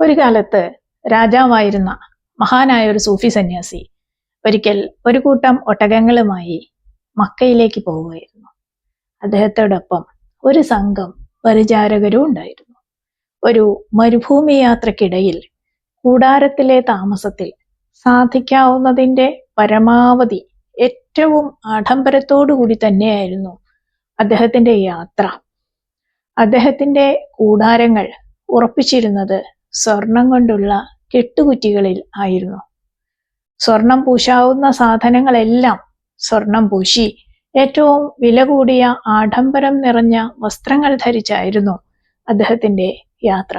ഒരു കാലത്ത് രാജാവായിരുന്ന മഹാനായ ഒരു സൂഫി സന്യാസി ഒരിക്കൽ ഒരു കൂട്ടം ഒട്ടകങ്ങളുമായി മക്കയിലേക്ക് പോവുകയായിരുന്നു. അദ്ദേഹത്തോടൊപ്പം ഒരു സംഘം പരിചാരകരും ഉണ്ടായിരുന്നു. ഒരു മരുഭൂമി യാത്രക്കിടയിൽ കൂടാരത്തിലെ താമസത്തിൽ സാധിക്കാവുന്നതിന്റെ പരമാവധി ഏറ്റവും ആഡംബരത്തോടുകൂടി തന്നെയായിരുന്നു അദ്ദേഹത്തിന്റെ യാത്ര. അദ്ദേഹത്തിന്റെ കൂടാരങ്ങൾ ഉറപ്പിച്ചിരുന്നത് സ്വർണം കൊണ്ടുള്ള കെട്ടുകുറ്റികളിൽ ആയിരുന്നു. സ്വർണം പൂശാവുന്ന സാധനങ്ങളെല്ലാം സ്വർണം പൂശി. ഏറ്റവും വില കൂടിയ ആഡംബരം നിറഞ്ഞ വസ്ത്രങ്ങൾ ധരിച്ചായിരുന്നു അദ്ദേഹത്തിന്റെ യാത്ര.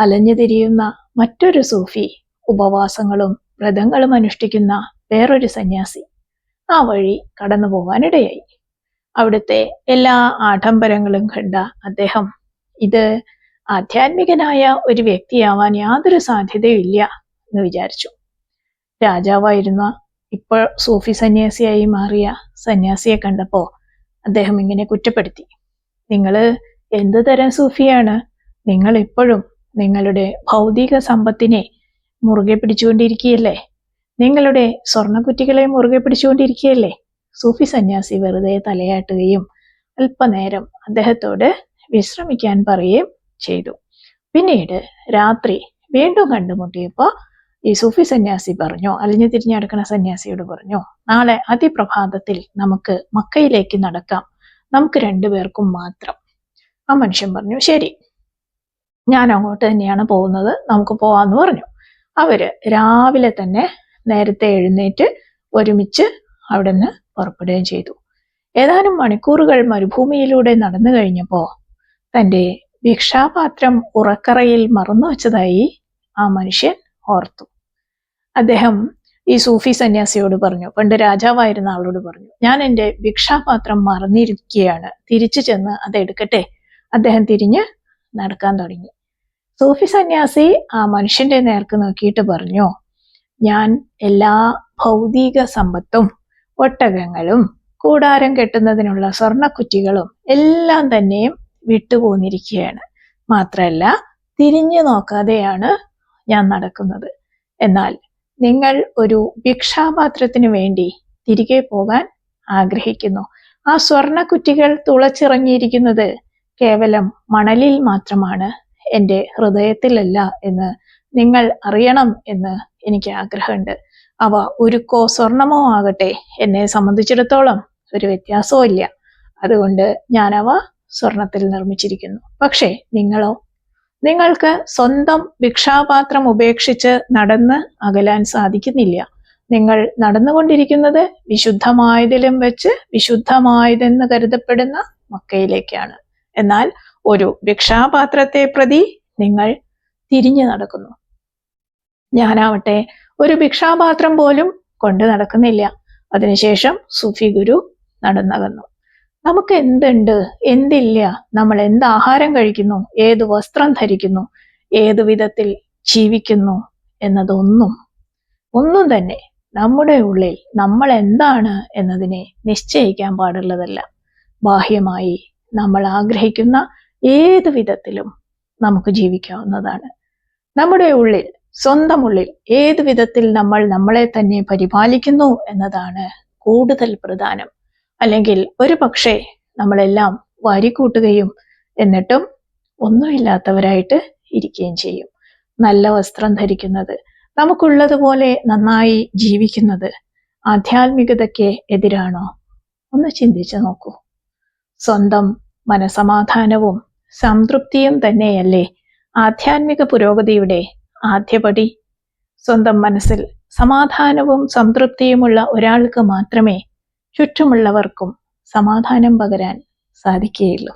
അലഞ്ഞു തിരിയുന്ന മറ്റൊരു സൂഫി ഉപവാസങ്ങളും വ്രതങ്ങളും അനുഷ്ഠിക്കുന്ന വേറൊരു സന്യാസി ആ വഴി കടന്നു പോകാനിടയായി. അവിടുത്തെ എല്ലാ ആഡംബരങ്ങളും കണ്ട അദ്ദേഹം ഇത് ആധ്യാത്മികനായ ഒരു വ്യക്തിയാവാൻ യാതൊരു സാധ്യതയില്ല എന്ന് വിചാരിച്ചു. രാജാവായിരുന്ന ഇപ്പോൾ സൂഫി സന്യാസിയായി മാറിയ സന്യാസിയെ കണ്ടപ്പോ അദ്ദേഹം ഇങ്ങനെ കുറ്റപ്പെടുത്തി. നിങ്ങൾ എന്ത് തരം സൂഫിയാണ്? നിങ്ങൾ ഇപ്പോഴും നിങ്ങളുടെ ഭൗതിക സമ്പത്തിനെ മുറുകെ പിടിച്ചുകൊണ്ടിരിക്കുകയല്ലേ? നിങ്ങളുടെ സ്വർണക്കുറ്റികളെ മുറുകെ പിടിച്ചുകൊണ്ടിരിക്കുകയല്ലേ? സൂഫി സന്യാസി വെറുതെ തലയാട്ടുകയും അല്പനേരം അദ്ദേഹത്തോട് വിശ്രമിക്കാൻ പറയുകയും ചെയ്തു. പിന്നീട് രാത്രി വീണ്ടും കണ്ടുമുട്ടിയപ്പോൾ ഈ സൂഫി സന്യാസി പറഞ്ഞു അലിഞ്ഞു തിരിഞ്ഞടക്കുന്ന സന്യാസിയോട് പറഞ്ഞു നാളെ അതിപ്രഭാതത്തിൽ നമുക്ക് മക്കയിലേക്ക് നടക്കാം. നമുക്ക് രണ്ടുപേർക്കും മാത്രം. ആ മനുഷ്യൻ പറഞ്ഞു ശരി. ഞാൻ അങ്ങോട്ട് തന്നെയാണ് പോകുന്നത്. നമുക്ക് പോവാന്ന് പറഞ്ഞു. അവർ രാവിലെ തന്നെ നേരത്തെ എഴുന്നേറ്റ് ഒരുമിച്ച് അവിടെ നിന്ന് പുറപ്പെടുകയും ചെയ്തു. ഏതാനും മണിക്കൂറുകൾ മരുഭൂമിയിലൂടെ നടന്നു കഴിഞ്ഞപ്പോൾ തന്റെ ഭിക്ഷാപാത്രം ഉറക്കറയിൽ മറന്നു വച്ചതായി ആ മനുഷ്യൻ ഓർത്തു. അദ്ദേഹം ഈ സൂഫി സന്യാസിയോട് പറഞ്ഞു പണ്ട് രാജാവായിരുന്ന ആളോട് പറഞ്ഞു ഞാൻ എന്റെ ഭിക്ഷാപാത്രം മറന്നിരിക്കുകയാണ് തിരിച്ചു ചെന്ന് അത് എടുക്കട്ടെ? അദ്ദേഹം തിരിഞ്ഞ് നടക്കാൻ തുടങ്ങി. സൂഫി സന്യാസി ആ മനുഷ്യന്റെ നേർക്ക് നോക്കിയിട്ട് പറഞ്ഞു ഞാൻ എല്ലാ ഭൗതിക സമ്പത്തും ഒട്ടകങ്ങളും കൂടാരം കെട്ടുന്നതിനുള്ള സ്വർണക്കുറ്റികളും എല്ലാം തന്നെയും വിട്ടുപോന്നിരിക്കുകയാണ്. മാത്രമല്ല തിരിഞ്ഞു നോക്കാതെയാണ് ഞാൻ നടക്കുന്നത്. എന്നാൽ നിങ്ങൾ ഒരു ഭിക്ഷാപാത്രത്തിന് വേണ്ടി തിരികെ പോകാൻ ആഗ്രഹിക്കുന്നു. ആ സ്വർണ കുറ്റികൾ തുളച്ചിറങ്ങിയിരിക്കുന്നത് കേവലം മണലിൽ മാത്രമാണ്. എന്റെ ഹൃദയത്തിലല്ല എന്ന് നിങ്ങൾ അറിയണം എന്ന് എനിക്ക് ആഗ്രഹമുണ്ട്. അവ ഉരുക്കോ സ്വർണമോ ആകട്ടെ. എന്നെ സംബന്ധിച്ചിടത്തോളം ഒരു വ്യത്യാസവും ഇല്ല അതുകൊണ്ട് ഞാനവ സ്വർണത്തിൽ നിർമ്മിച്ചിരിക്കുന്നു. പക്ഷേ നിങ്ങളോ? നിങ്ങൾക്ക് സ്വന്തം ഭിക്ഷാപാത്രം ഉപേക്ഷിച്ച് നടന്ന് അകലാൻ സാധിക്കുന്നില്ല. നിങ്ങൾ നടന്നുകൊണ്ടിരിക്കുന്നത് വിശുദ്ധമായതിലും വെച്ച് വിശുദ്ധമായതെന്ന് കരുതപ്പെടുന്ന മക്കയിലേക്കാണ്. എന്നാൽ ഒരു ഭിക്ഷാപാത്രത്തെ പ്രതി നിങ്ങൾ തിരിഞ്ഞു നടക്കുന്നു. ഞാനാവട്ടെ ഒരു ഭിക്ഷാപാത്രം പോലും കൊണ്ടു നടക്കുന്നില്ല. അതിനുശേഷം സുഫി ഗുരു നടന്നകന്നു. നമുക്ക് എന്തുണ്ട് എന്തില്ല? നമ്മൾ എന്ത് ആഹാരം കഴിക്കുന്നു? ഏത് വസ്ത്രം ധരിക്കുന്നു? ഏത് വിധത്തിൽ ജീവിക്കുന്നു? എന്നതൊന്നും ഒന്നും തന്നെ നമ്മുടെ ഉള്ളിൽ നമ്മൾ എന്താണ് എന്നതിനെ നിശ്ചയിക്കാൻ പാടുള്ളതല്ല. ബാഹ്യമായി നമ്മൾ ആഗ്രഹിക്കുന്ന ഏത് വിധത്തിലും നമുക്ക് ജീവിക്കാവുന്നതാണ്. നമ്മുടെ ഉള്ളിൽ സ്വന്തം ഉള്ളിൽ ഏത് വിധത്തിൽ നമ്മൾ നമ്മളെ തന്നെ പരിപാലിക്കുന്നു എന്നതാണ് കൂടുതൽ പ്രധാനം. അല്ലെങ്കിൽ ഒരു പക്ഷേ നമ്മളെല്ലാം വാരിക്കൂട്ടുകയും എന്നിട്ടും ഒന്നുമില്ലാത്തവരായിട്ട് ഇരിക്കുകയും ചെയ്യും. നല്ല വസ്ത്രം ധരിക്കുന്നത് നമുക്കുള്ളതുപോലെ നന്നായി ജീവിക്കുന്നത് ആധ്യാത്മികതയ്ക്ക് എതിരാണോ? ഒന്ന് ചിന്തിച്ചു നോക്കൂ. സ്വന്തം മനസമാധാനവും സംതൃപ്തിയും തന്നെയല്ലേ ആധ്യാത്മിക പുരോഗതിയുടെ ആദ്യപടി? സ്വന്തം മനസ്സിൽ സമാധാനവും സംതൃപ്തിയുമുള്ള ഒരാൾക്ക് മാത്രമേ ചുറ്റുമുള്ളവർക്കും സമാധാനം പകരാൻ സാധിക്കുകയുള്ളൂ.